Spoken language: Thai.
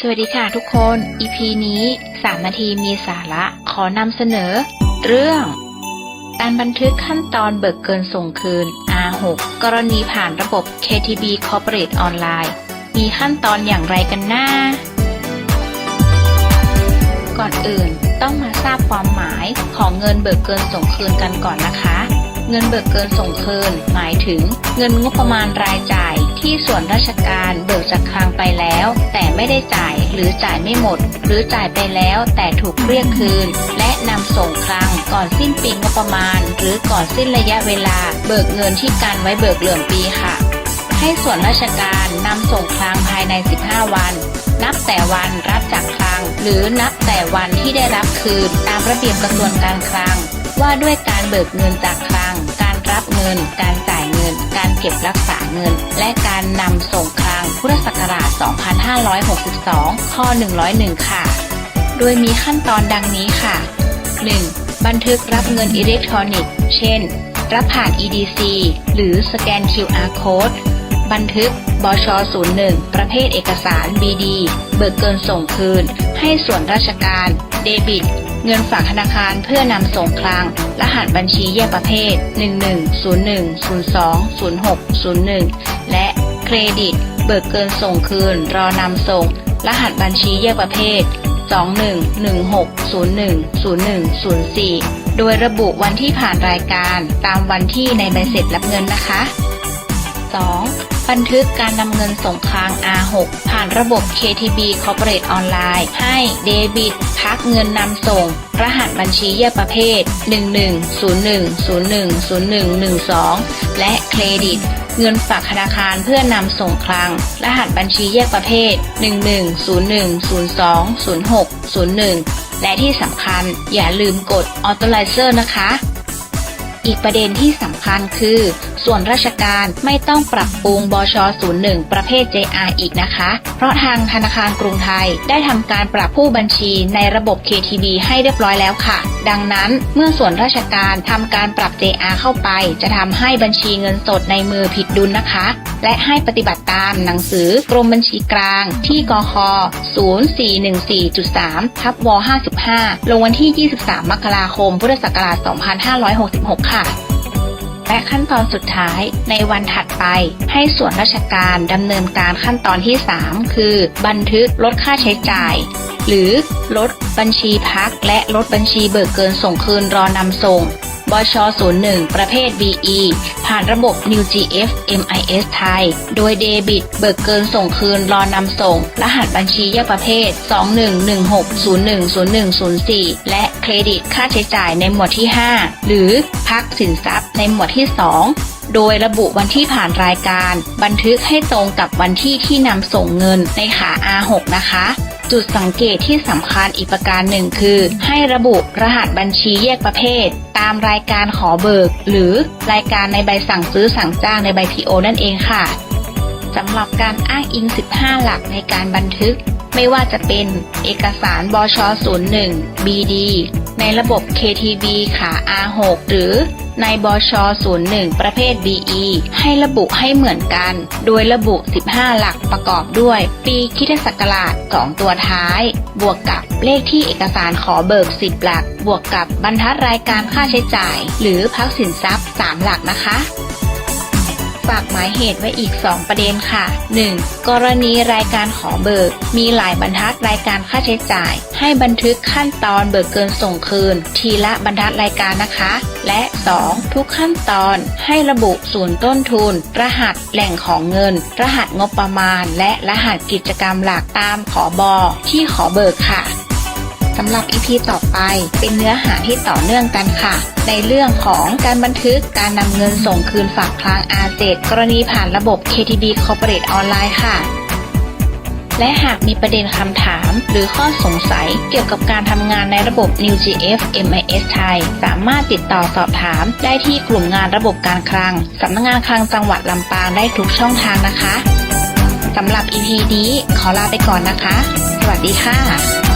สวัสดีค่ะทุกคน EP นี้ 3 นาทีมีสาระ ขอนำเสนอ เรื่อง การบันทึกขั้นตอนเบิกเกินส่งคืน R6 กรณีผ่านระบบ KTB Corporate Online มีขั้นตอนอย่างไรกันน้า ก่อนอื่นต้องมาทราบความหมายของเงินเบิกเกินส่งคืนกันก่อนนะคะ เงินเบิกเกินส่งคืน หมายถึง เงินงบประมาณรายจ่าย ที่ส่วนราชการเบิกจากคลังไปแล้ว แต่ไม่ได้จ่ายหรือจ่ายไม่หมด หรือจ่ายไปแล้วแต่ถูกเรียกคืน และนำส่งคลังก่อนสิ้นปีงบประมาณ หรือก่อนสิ้นระยะเวลา เบิกเงินที่การไว้เบิกเหลื่อมปีค่ะ ให้ส่วนราชการนำส่งคลังภายใน 15 วัน นับแต่วันรับจากคลัง หรือนับแต่วันที่ได้รับคืน ตามระเบียบกระทรวงการคลัง ว่าด้วยการเบิกเงินจากคลัง การรับเงินการจ่าย น การเก็บรักษาเงิน และการนำส่งคลังพุทธศักราช 2562 ข้อ 101 ค่ะ โดยมีขั้นตอนดังนี้ค่ะ 1. บันทึกรับเงินอิเล็กทรอนิกส์ เช่น รับผ่าน EDC หรือสแกน QR Code บันทึกบช 01 ประเภทเอกสาร BD เบิกเกินส่งคืน ให้ส่วนราชการ เดบิต เงินฝากธนาคารเพื่อนำส่งคลัง รหัสบัญชีแยกประเภท 1101 02 06 01 และเครดิต เบิกเกินส่งคืน รอนำส่ง รหัสบัญชีแยกประเภท 2116010104 โดยระบุวันที่ผ่านรายการตามวันที่ในใบเสร็จรับเงินนะคะ 2. บันทึกการนำเงินส่งคลัง R6 ผ่านระบบ KTB Corporate Online ให้เดบิต พักเงินนำส่ง รหัสบัญชีแยกประเภท 1101010112 และเครดิตเงินฝากธนาคารเพื่อนำส่งคลัง รหัสบัญชีแยกประเภท 1101020601 และที่สำคัญอย่าลืมกด Authorizer นะคะ อีกประเด็นที่สำคัญคือ ส่วนราชการไม่ต้องปรับปรุงบช 01 ประเภท JR อีกนะคะ เพราะทางธนาคารกรุงไทยได้ทำการปรับผู้บัญชีในระบบ KTB ให้เรียบร้อยแล้วค่ะ ดังนั้นเมื่อส่วนราชการทำการปรับ JR เข้าไป จะทำให้บัญชีเงินสดในมือผิดดุลนะคะ และให้ปฏิบัติตามหนังสือกรมบัญชีกลาง ที่กค0414.3ทับว55 ลงวันที่ 23 มกราคม พุทธศักราช 2566 ค่ะและขั้นตอนสุดท้ายในวันถัดไปให้ส่วนราชการดำเนินการขั้นตอนที่ 3 คือ บันทึกลดค่าใช้จ่าย หรือลดบัญชีพักและลดบัญชีเบิกเกินส่งคืนรอนำส่ง บช 01 ประเภท BE ผ่านระบบ New GF MIS ไทย โดยเดบิต เบิกเกินส่งคืน รอนำส่ง รหัสบัญชีแยกประเภท 2116010104 และเครดิตค่าใช้จ่ายในหมวดที่ 5 หรือพักสินทรัพย์ในหมวดที่ 2โดยระบุวันที่ผ่านรายการ บันทึกให้ตรงกับวันที่ที่นำส่งเงินในขา R6 นะคะ จุดสังเกตที่สำคัญอีกประการหนึ่งคือ ให้ระบุรหัสบัญชีแยกประเภท ตามรายการขอเบิก หรือรายการในใบสั่งซื้อสั่งจ้างในใบ PO นั่นเองค่ะสำหรับการอ้างอิง 15 หลักในการบันทึก ไม่ว่าจะเป็นเอกสารบช01 BD ในระบบ KTB ขา R6 หรือในบช01 ประเภท BE ให้ระบุให้เหมือนกัน โดยระบุ 15 หลักประกอบด้วย ปีคริสตศักราช 2 ตัวท้าย บวกกับเลขที่เอกสารขอเบิก 10 หลัก บวกกับบรรทัดรายการค่าใช้จ่าย หรือพักสินทรัพย์ 3 หลักนะคะ ฝากหมายเหตุไว้อีก 2 ประเด็นค่ะ 1. กรณีรายการขอเบิก มีหลายบรรทัดรายการค่าใช้จ่าย ให้บันทึกขั้นตอนเบิกเกินส่งคืน ทีละบรรทัดรายการนะคะ และ 2. ทุกขั้นตอนให้ระบุศูนย์ต้นทุน รหัสแหล่งของเงิน รหัสงบประมาณ และรหัสกิจกรรมหลักตามขอบอที่ขอเบิกค่ะ สำหรับ EP ต่อไป เป็นเนื้อหาที่ต่อเนื่องกันค่ะ ในเรื่องของการบันทึกการนำเงินส่งคืนฝากคลัง R7 กรณีผ่านระบบ KTB Corporate Online ค่ะและหากมีประเด็นคำถามหรือข้อสงสัยเกี่ยวกับการทำงานในระบบ New GF MIS ไทย สามารถติดต่อสอบถามได้ที่กลุ่มงานระบบการคลัง สำนักงานคลังจังหวัดลำปางได้ทุกช่องทางนะคะ สำหรับ EP นี้ขอลาไปก่อนนะคะ สวัสดีค่ะ